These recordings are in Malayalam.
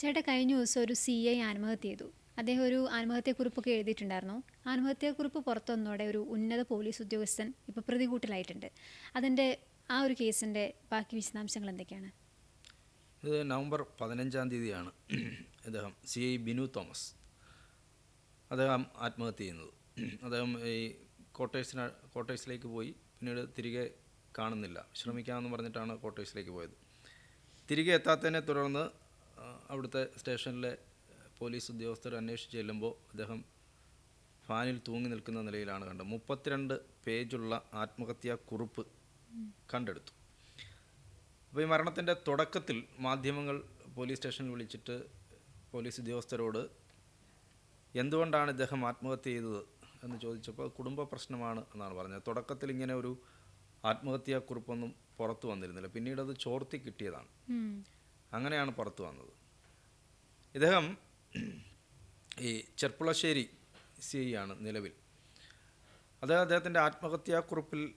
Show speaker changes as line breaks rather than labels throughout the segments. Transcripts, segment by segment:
ചേട്ടാ കഴിഞ്ഞ ദിവസം ഒരു സി ഐ ആത്മഹത്യ ചെയ്തു. അദ്ദേഹം ഒരു ആത്മഹത്യക്കുറിപ്പൊക്കെ എഴുതിയിട്ടുണ്ടായിരുന്നു. ആത്മഹത്യക്കുറിപ്പ് പുറത്തു വന്നതോടെ ഒരു ഉന്നത പോലീസ് ഉദ്യോഗസ്ഥൻ ഇപ്പോൾ പ്രതികൂട്ടിലായിട്ടുണ്ട്. അതിന്റെ ആ ഒരു കേസിന്റെ ബാക്കി വിശദാംശങ്ങൾ എന്തൊക്കെയാണ്?
ഇത് നവംബർ പതിനഞ്ചാം തീയതിയാണ് അദ്ദേഹം സി ഐ ബിനു തോമസ്. അദ്ദേഹം ആത്മഹത്യ ചെയ്യുന്നത്. അദ്ദേഹം ഈ കോട്ടേഴ്സിന് കോട്ടേഴ്സിലേക്ക് പോയി. പിന്നീട് തിരികെ കാണുന്നില്ല. ശ്രമിക്കാമെന്ന് പറഞ്ഞിട്ടാണ് കോട്ടേഴ്സിലേക്ക് പോയത്. തിരികെ എത്താത്തതിനെ തുടർന്ന് അവിടുത്തെ സ്റ്റേഷനിലെ പോലീസ് ഉദ്യോഗസ്ഥർ അന്വേഷിച്ച് ചെല്ലുമ്പോൾ അദ്ദേഹം ഫാനിൽ തൂങ്ങി നിൽക്കുന്ന നിലയിലാണ് കണ്ടത്. മുപ്പത്തിരണ്ട് പേജുള്ള ആത്മഹത്യാ കുറിപ്പ് കണ്ടെടുത്തു. അപ്പോൾ ഈ മരണത്തിന്റെ തുടക്കത്തിൽ മാധ്യമങ്ങൾ പോലീസ് സ്റ്റേഷനിൽ വിളിച്ചിട്ട് പോലീസ് ഉദ്യോഗസ്ഥരോട് എന്തുകൊണ്ടാണ് ഇദ്ദേഹം ആത്മഹത്യ ചെയ്തത് എന്ന് ചോദിച്ചപ്പോൾ കുടുംബ പ്രശ്നമാണ് എന്നാണ് പറഞ്ഞത്. തുടക്കത്തിൽ ഇങ്ങനെ ഒരു ആത്മഹത്യാ കുറിപ്പൊന്നും പുറത്തു വന്നിരുന്നില്ല. പിന്നീട് അത് ചോർത്തി കിട്ടിയതാണ്. അങ്ങനെയാണ് പുറത്തു വന്നത്. ഇദ്ദേഹം ഈ ചെർപ്പുളശ്ശേരി സി ആണ് നിലവിൽ. അത് അദ്ദേഹത്തിന്റെ ആത്മഹത്യാക്കുറിപ്പിൽ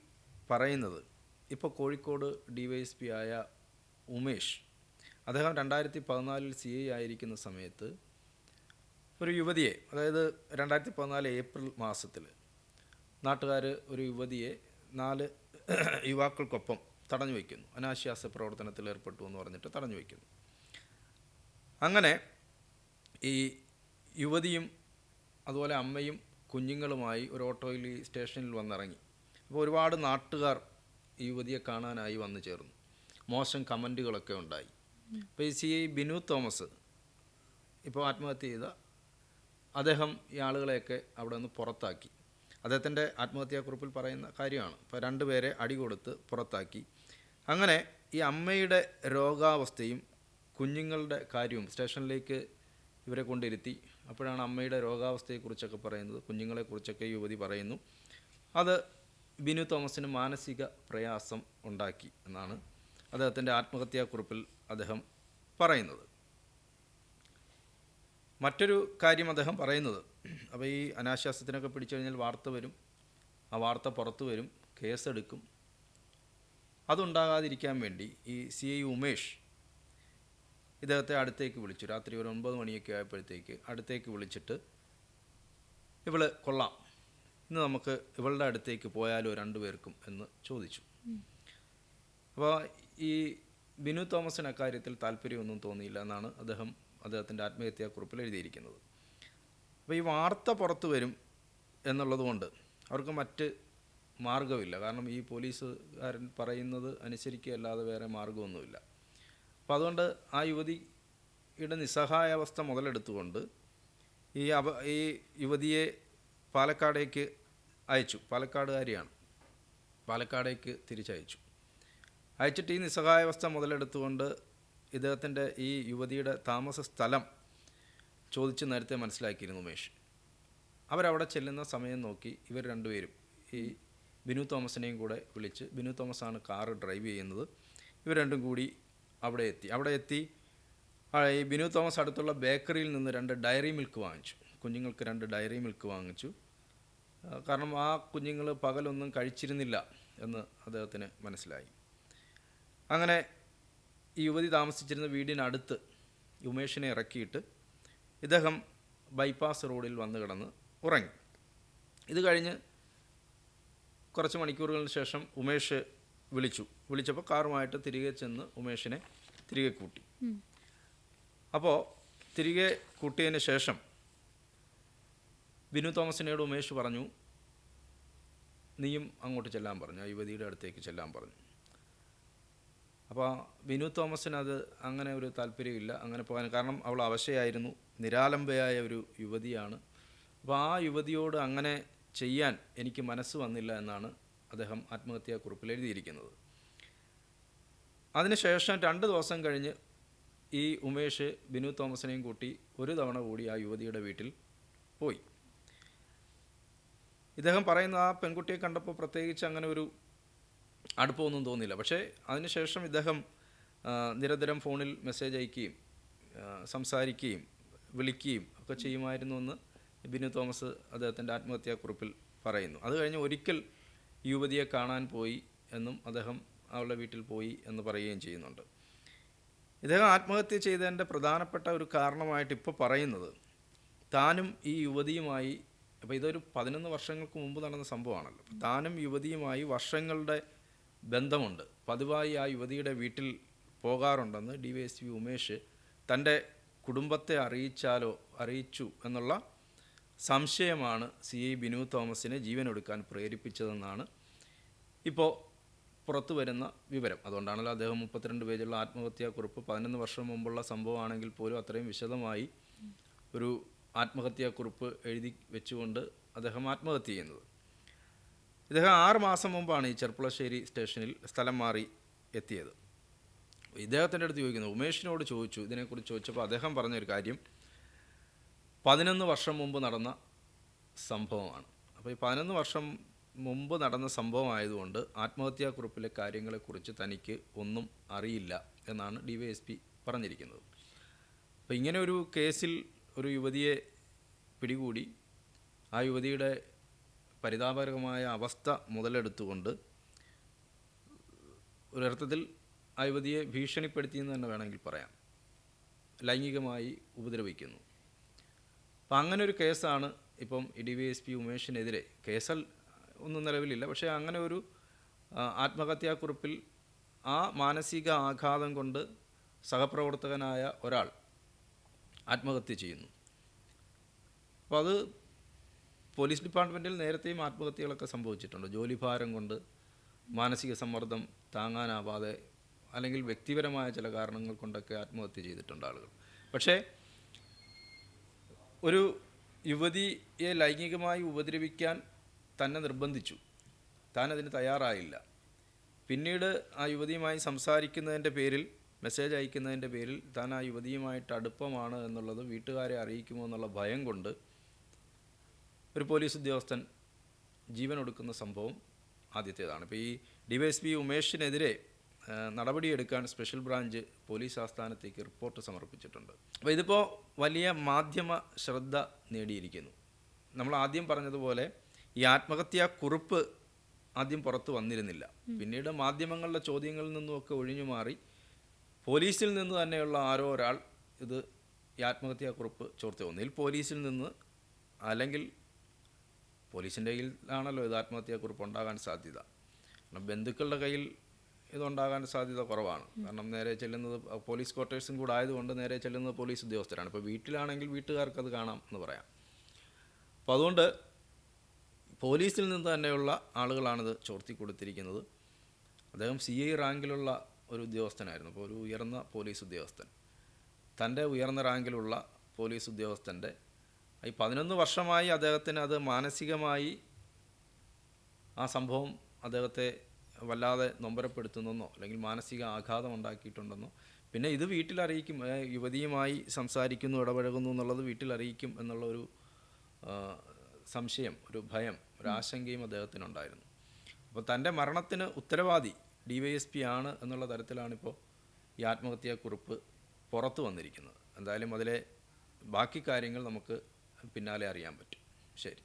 പറയുന്നത് ഇപ്പോൾ Kozhikode D Y S P ആയ ഉമേഷ് അദ്ദേഹം രണ്ടായിരത്തി പതിനാലിൽ സി ഐ ആയിരിക്കുന്ന സമയത്ത് ഒരു യുവതിയെ അതായത് രണ്ടായിരത്തി പതിനാല് ഏപ്രിൽ മാസത്തിൽ നാട്ടുകാർ ഒരു യുവതിയെ നാല് യുവാക്കൾക്കൊപ്പം തടഞ്ഞു വയ്ക്കുന്നു. അനാശ്വാസ പ്രവർത്തനത്തിൽ ഏർപ്പെട്ടു എന്ന് പറഞ്ഞിട്ട് തടഞ്ഞു വയ്ക്കുന്നു. അങ്ങനെ ഈ യുവതിയും അതുപോലെ അമ്മയും കുഞ്ഞുങ്ങളുമായി ഒരു ഓട്ടോയിൽ സ്റ്റേഷനിൽ വന്നിറങ്ങി. അപ്പോൾ ഒരുപാട് നാട്ടുകാർ ഈ യുവതിയെ കാണാനായി വന്നു ചേർന്നു. മോശം കമന്റുകളൊക്കെ ഉണ്ടായി. അപ്പോൾ ഈ സി ഐ ബിനു തോമസ് ഇപ്പോൾ ആത്മഹത്യ ചെയ്ത അദ്ദേഹം ഈ ആളുകളെയൊക്കെ അവിടെ നിന്ന് പുറത്താക്കി. അദ്ദേഹത്തിന്റെ ആത്മഹത്യാക്കുറിപ്പിൽ പറയുന്ന കാര്യമാണ്. ഇപ്പോൾ രണ്ടുപേരെ അടി കൊടുത്ത് പുറത്താക്കി. അങ്ങനെ ഈ അമ്മയുടെ രോഗാവസ്ഥയും കുഞ്ഞുങ്ങളുടെ കാര്യവും സ്റ്റേഷനിലേക്ക് ഇവരെ കൊണ്ടിരുത്തി. അപ്പോഴാണ് അമ്മയുടെ രോഗാവസ്ഥയെക്കുറിച്ചൊക്കെ പറയുന്നത്. കുഞ്ഞുങ്ങളെക്കുറിച്ചൊക്കെ യുവതി പറയുന്നു. അത് ബിനു തോമസിന് മാനസിക പ്രയാസം ഉണ്ടാക്കി എന്നാണ് അദ്ദേഹത്തിന്റെ ആത്മഹത്യാക്കുറിപ്പിൽ അദ്ദേഹം പറയുന്നത്. മറ്റൊരു കാര്യം അദ്ദേഹം പറയുന്നത്. അപ്പോൾ ഈ അനാശ്വാസത്തിനൊക്കെ പിടിച്ചു കഴിഞ്ഞാൽ വാർത്ത വരും. ആ വാർത്ത പുറത്തു വരും കേസെടുക്കും. അതുണ്ടാകാതിരിക്കാൻ വേണ്ടി ഈ സി ഐ ഉമേഷ് ഇദ്ദേഹത്തെ അടുത്തേക്ക് വിളിച്ചു. രാത്രി ഒരു ഒൻപത് മണിയൊക്കെ ആയപ്പോഴത്തേക്ക് അടുത്തേക്ക് വിളിച്ചിട്ട് ഇവൾ കൊള്ളാം. ഇന്ന് നമുക്ക് ഇവളുടെ അടുത്തേക്ക് പോയാലോ രണ്ടുപേർക്കും എന്ന് ചോദിച്ചു. അപ്പോൾ ഈ ബിനു തോമസിന് അക്കാര്യത്തിൽ താല്പര്യമൊന്നും തോന്നിയില്ല എന്നാണ് അദ്ദേഹം അദ്ദേഹത്തിന്റെ ആത്മഹത്യാക്കുറിപ്പിൽ എഴുതിയിരിക്കുന്നത്. അപ്പോൾ ഈ വാർത്ത പുറത്തു വരും എന്നുള്ളതുകൊണ്ട് അവർക്ക് മറ്റ് മാർഗമില്ല കാരണം ഈ പോലീസുകാരൻ പറയുന്നത് അനുസരിക്കുകയല്ലാതെ വേറെ മാർഗമൊന്നുമില്ല അപ്പോൾ അതുകൊണ്ട് ആ യുവതിയുടെ നിസ്സഹായാവസ്ഥ മുതലെടുത്തുകൊണ്ട് ഈ അപ ഈ യുവതിയെ പാലക്കാടേക്ക് അയച്ചു. പാലക്കാടുകാരിയാണ്. പാലക്കാടേക്ക് തിരിച്ചയച്ചു. അയച്ചിട്ട് ഈ നിസ്സഹായാവസ്ഥ മുതലെടുത്തുകൊണ്ട് ഇദ്ദേഹത്തിന്റെ ഈ യുവതിയുടെ താമസ സ്ഥലം ചോദിച്ച് നേരത്തെ മനസ്സിലാക്കിയിരുന്നു ഉമേഷ്. അവരവിടെ ചെല്ലുന്ന സമയം നോക്കി ഇവർ രണ്ടുപേരും ഈ ബിനു തോമസിനെയും കൂടെ വിളിച്ച് ബിനു തോമസാണ് കാറ് ഡ്രൈവ് ചെയ്യുന്നത്. ഇവർ രണ്ടും കൂടി അവിടെ എത്തി. അവിടെ എത്തി ഈ ബിനു തോമസ് അടുത്തുള്ള ബേക്കറിയിൽ നിന്ന് രണ്ട് ഡയറി മിൽക്ക് വാങ്ങിച്ചു. കുഞ്ഞുങ്ങൾക്ക് രണ്ട് ഡയറി മിൽക്ക് വാങ്ങിച്ചു. കാരണം ആ കുഞ്ഞുങ്ങൾ പകലൊന്നും കഴിച്ചിരുന്നില്ല എന്ന് അദ്ദേഹത്തിന് മനസ്സിലായി. അങ്ങനെ ഈ യുവതി താമസിച്ചിരുന്ന വീടിനടുത്ത് ഉമേഷിനെ ഇറക്കിയിട്ട് ഇദ്ദേഹം ബൈപ്പാസ് റോഡിൽ വന്ന് കിടന്ന് ഉറങ്ങി. ഇത് കഴിഞ്ഞ് കുറച്ച് മണിക്കൂറുകൾക്ക് ശേഷം ഉമേഷ് വിളിച്ചു. വിളിച്ചപ്പോൾ കാറുമായിട്ട് തിരികെ ചെന്ന് ഉമേഷിനെ തിരികെ കൂട്ടി. അപ്പോൾ തിരികെ കൂട്ടിയതിന് ശേഷം ബിനു തോമസിനോട് ഉമേഷ് പറഞ്ഞു നീയും അങ്ങോട്ട് ചെല്ലാൻ പറഞ്ഞു ആ യുവതിയുടെ അടുത്തേക്ക് ചെല്ലാൻ പറഞ്ഞു. അപ്പോൾ ബിനു തോമസിനത് അത് അങ്ങനെ ഒരു താല്പര്യമില്ല അങ്ങനെ പോകാൻ കാരണം അവൾ അവശയായിരുന്നു. നിരാലംബയായ ഒരു യുവതിയാണ്. അപ്പോൾ ആ യുവതിയോട് അങ്ങനെ ചെയ്യാൻ എനിക്ക് മനസ്സ് വന്നില്ല എന്നാണ് അദ്ദേഹം ആത്മഹത്യാക്കുറിപ്പിൽ എഴുതിയിരിക്കുന്നത്. അതിനുശേഷം രണ്ട് ദിവസം കഴിഞ്ഞ് ഈ ഉമേഷ് ബിനു തോമസിനെയും കൂട്ടി ഒരു തവണ കൂടി ആ യുവതിയുടെ വീട്ടിൽ പോയി. ഇദ്ദേഹം പറയുന്ന ആ പെൺകുട്ടിയെ കണ്ടപ്പോൾ പ്രത്യേകിച്ച് അങ്ങനെ ഒരു അടുപ്പമൊന്നും തോന്നിയില്ല. പക്ഷേ അതിനുശേഷം ഇദ്ദേഹം നിരന്തരം ഫോണിൽ മെസ്സേജ് അയക്കുകയും സംസാരിക്കുകയും വിളിക്കുകയും ഒക്കെ ചെയ്യുമായിരുന്നു എന്ന് ബിനു തോമസ് അദ്ദേഹത്തിന്റെ ആത്മഹത്യാക്കുറിപ്പിൽ പറയുന്നു. അത് കഴിഞ്ഞ് ഒരിക്കൽ യുവതിയെ കാണാൻ പോയി എന്നും അദ്ദേഹം അവളുടെ വീട്ടിൽ പോയി എന്ന് പറയുകയും ചെയ്യുന്നുണ്ട്. ഇദ്ദേഹം ആത്മഹത്യ ചെയ്തതിന്റെ പ്രധാനപ്പെട്ട ഒരു കാരണമായിട്ട് ഇപ്പോൾ പറയുന്നത് താനും ഈ യുവതിയുമായി അപ്പോൾ ഇതൊരു പതിനൊന്ന് വർഷങ്ങൾക്ക് മുമ്പ് നടന്ന സംഭവമാണല്ലോ. താനും യുവതിയുമായി വർഷങ്ങളുടെ ബന്ധമുണ്ട്. പതിവായി ആ യുവതിയുടെ വീട്ടിൽ പോകാറുണ്ടെന്ന് D Y S P Umesh തന്റെ കുടുംബത്തെ അറിയിച്ചാലോ അറിയിച്ചു എന്നുള്ള സംശയമാണ് സി ഐ ബിനു തോമസിനെ ജീവനൊടുക്കാൻ പ്രേരിപ്പിച്ചതെന്നാണ് ഇപ്പോൾ പുറത്തു വരുന്ന വിവരം. അതുകൊണ്ടാണല്ലോ അദ്ദേഹം മുപ്പത്തിരണ്ട് പേജുള്ള ആത്മഹത്യാക്കുറിപ്പ് പതിനൊന്ന് വർഷം മുമ്പുള്ള സംഭവമാണെങ്കിൽ പോലും അത്രയും വിശദമായി ഒരു ആത്മഹത്യാക്കുറിപ്പ് എഴുതി വെച്ചുകൊണ്ട് അദ്ദേഹം ആത്മഹത്യ ചെയ്യുന്നത്. ഇദ്ദേഹം ആറ് മാസം മുമ്പാണ് ഈ ചെർപ്പുളശ്ശേരി സ്റ്റേഷനിൽ സ്ഥലം മാറി എത്തിയത്. ഇദ്ദേഹത്തിന്റെ അടുത്ത് ചോദിക്കുന്നു ഉമേഷിനോട് ചോദിച്ചു ഇതിനെക്കുറിച്ച് ചോദിച്ചപ്പോൾ അദ്ദേഹം പറഞ്ഞൊരു കാര്യം പതിനൊന്ന് വർഷം മുമ്പ് നടന്ന സംഭവമാണ്. അപ്പോൾ ഈ പതിനൊന്ന് വർഷം മുമ്പ് നടന്ന സംഭവമായതുകൊണ്ട് ആത്മഹത്യാക്കുറിപ്പിലെ കാര്യങ്ങളെക്കുറിച്ച് തനിക്ക് ഒന്നും അറിയില്ല എന്നാണ് ഡി വൈ എസ് പി പറഞ്ഞിരിക്കുന്നത്. അപ്പോൾ ഇങ്ങനെ ഒരു കേസിൽ ഒരു യുവതിയെ പിടികൂടി ആ യുവതിയുടെ പരിതാപകരമായ അവസ്ഥ മുതലെടുത്തുകൊണ്ട് ഒരർത്ഥത്തിൽ ആ യുവതിയെ ഭീഷണിപ്പെടുത്തിയെന്ന് തന്നെ വേണമെങ്കിൽ പറയാം. ലൈംഗികമായി ഉപദ്രവിക്കുന്നു. അപ്പം അങ്ങനെ ഒരു കേസാണ് ഇപ്പം ഡി വി എസ് പി ഉമേഷിനെതിരെ. കേസൽ ഒന്നും നിലവിലില്ല. പക്ഷേ അങ്ങനെ ഒരു ആത്മഹത്യാക്കുറിപ്പിൽ ആ മാനസിക ആഘാതം കൊണ്ട് സഹപ്രവർത്തകനായ ഒരാൾ ആത്മഹത്യ ചെയ്യുന്നു. അപ്പോൾ അത് പോലീസ് ഡിപ്പാർട്ട്മെന്റിൽ നേരത്തെയും ആത്മഹത്യകളൊക്കെ സംഭവിച്ചിട്ടുണ്ട്. ജോലിഭാരം കൊണ്ട് മാനസിക സമ്മർദ്ദം താങ്ങാനാവാതെ അല്ലെങ്കിൽ വ്യക്തിപരമായ ചില കാരണങ്ങൾ കൊണ്ടൊക്കെ ആത്മഹത്യ ചെയ്തിട്ടുണ്ട് ആളുകൾ. പക്ഷേ ഒരു യുവതിയെ ലൈംഗികമായി ഉപദ്രവിക്കാൻ തന്നെ നിർബന്ധിച്ചു. താൻ അതിന് തയ്യാറായില്ല. പിന്നീട് ആ യുവതിയുമായി സംസാരിക്കുന്നതിന്റെ പേരിൽ മെസ്സേജ് അയക്കുന്നതിന്റെ പേരിൽ താൻ ആ യുവതിയുമായിട്ട് അടുപ്പമാണ് എന്നുള്ളത് വീട്ടുകാരെ അറിയിക്കുമോ എന്നുള്ള ഭയം കൊണ്ട് ഒരു പോലീസ് ഉദ്യോഗസ്ഥൻ ജീവൻ ഒടുക്കുന്ന സംഭവം ആദ്യത്തേതാണ്. ഇപ്പോൾ ഈ ഡി വൈ എസ് പി ഉമേഷിനെതിരെ നടപടിയെടുക്കാൻ സ്പെഷ്യൽ ബ്രാഞ്ച് പോലീസ് ആസ്ഥാനത്തേക്ക് റിപ്പോർട്ട് സമർപ്പിച്ചിട്ടുണ്ട്. അപ്പോൾ ഇതിപ്പോൾ വലിയ മാധ്യമ ശ്രദ്ധ നേടിയിരിക്കുന്നു. നമ്മൾ ആദ്യം പറഞ്ഞതുപോലെ ഈ ആത്മഹത്യാ കുറിപ്പ് ആദ്യം പുറത്ത് വന്നിരുന്നില്ല. പിന്നീട് മാധ്യമങ്ങളുടെ ചോദ്യങ്ങളിൽ നിന്നുമൊക്കെ ഒഴിഞ്ഞു മാറി പോലീസിൽ നിന്ന് തന്നെയുള്ള ആരോ ഒരാൾ ഇത് ഈ ആത്മഹത്യാ കുറിപ്പ് ചോർത്തി ഒന്നിൽ പോലീസിൽ നിന്ന് അല്ലെങ്കിൽ പോലീസിന്റെ കയ്യിലാണല്ലോ ഇത് ആത്മഹത്യാ കുറിപ്പ് ഉണ്ടാകാൻ സാധ്യത. കാരണം ബന്ധുക്കളുടെ കയ്യിൽ ഇതുണ്ടാകാൻ സാധ്യത കുറവാണ്. കാരണം നേരെ ചെല്ലുന്നത് പോലീസ് ക്വാർട്ടേഴ്സും കൂടെ ആയതുകൊണ്ട് നേരെ ചെല്ലുന്നത് പോലീസ് ഉദ്യോഗസ്ഥരാണ്. ഇപ്പോൾ വീട്ടിലാണെങ്കിൽ വീട്ടുകാർക്ക് അത് കാണാം എന്ന് പറയാം. അപ്പോൾ അതുകൊണ്ട് പോലീസിൽ നിന്ന് തന്നെയുള്ള ആളുകളാണിത് ചോർത്തി കൊടുത്തിരിക്കുന്നത്. അദ്ദേഹം സി ഐ റാങ്കിലുള്ള ഒരു ഉദ്യോഗസ്ഥനായിരുന്നു. അപ്പോൾ ഒരു ഉയർന്ന പോലീസ് ഉദ്യോഗസ്ഥൻ. തന്റെ ഉയർന്ന റാങ്കിലുള്ള പോലീസ് ഉദ്യോഗസ്ഥന്റെ ഈ പതിനൊന്ന് വർഷമായി അദ്ദേഹത്തിന് അത് മാനസികമായി ആ സംഭവം അദ്ദേഹത്തെ വല്ലാതെ നൊമ്പരപ്പെടുത്തുന്നെന്നോ അല്ലെങ്കിൽ മാനസിക ആഘാതം ഉണ്ടാക്കിയിട്ടുണ്ടെന്നോ. പിന്നെ ഇത് വീട്ടിൽ അറിയിക്കും ഏ, യുവതിയുമായി സംസാരിക്കുന്നു ഇടപഴകുന്നു എന്നുള്ളത് വീട്ടിൽ അറിയിക്കും എന്നുള്ള ഒരു സംശയം ഒരു ഭയം ഒരു ആശങ്കയും അദ്ദേഹത്തിനുണ്ടായിരുന്നു. അപ്പോൾ തന്റെ മരണത്തിന് ഉത്തരവാദി ഡി വൈ എസ് പി ആണ് എന്നുള്ള തരത്തിലാണിപ്പോൾ ഈ ആത്മഹത്യാക്കുറിപ്പ് പുറത്തു വന്നിരിക്കുന്നത്. എന്തായാലും അതിലെ ബാക്കി കാര്യങ്ങൾ നമുക്ക് പിന്നാലെ അറിയാൻ പറ്റും. ശരി.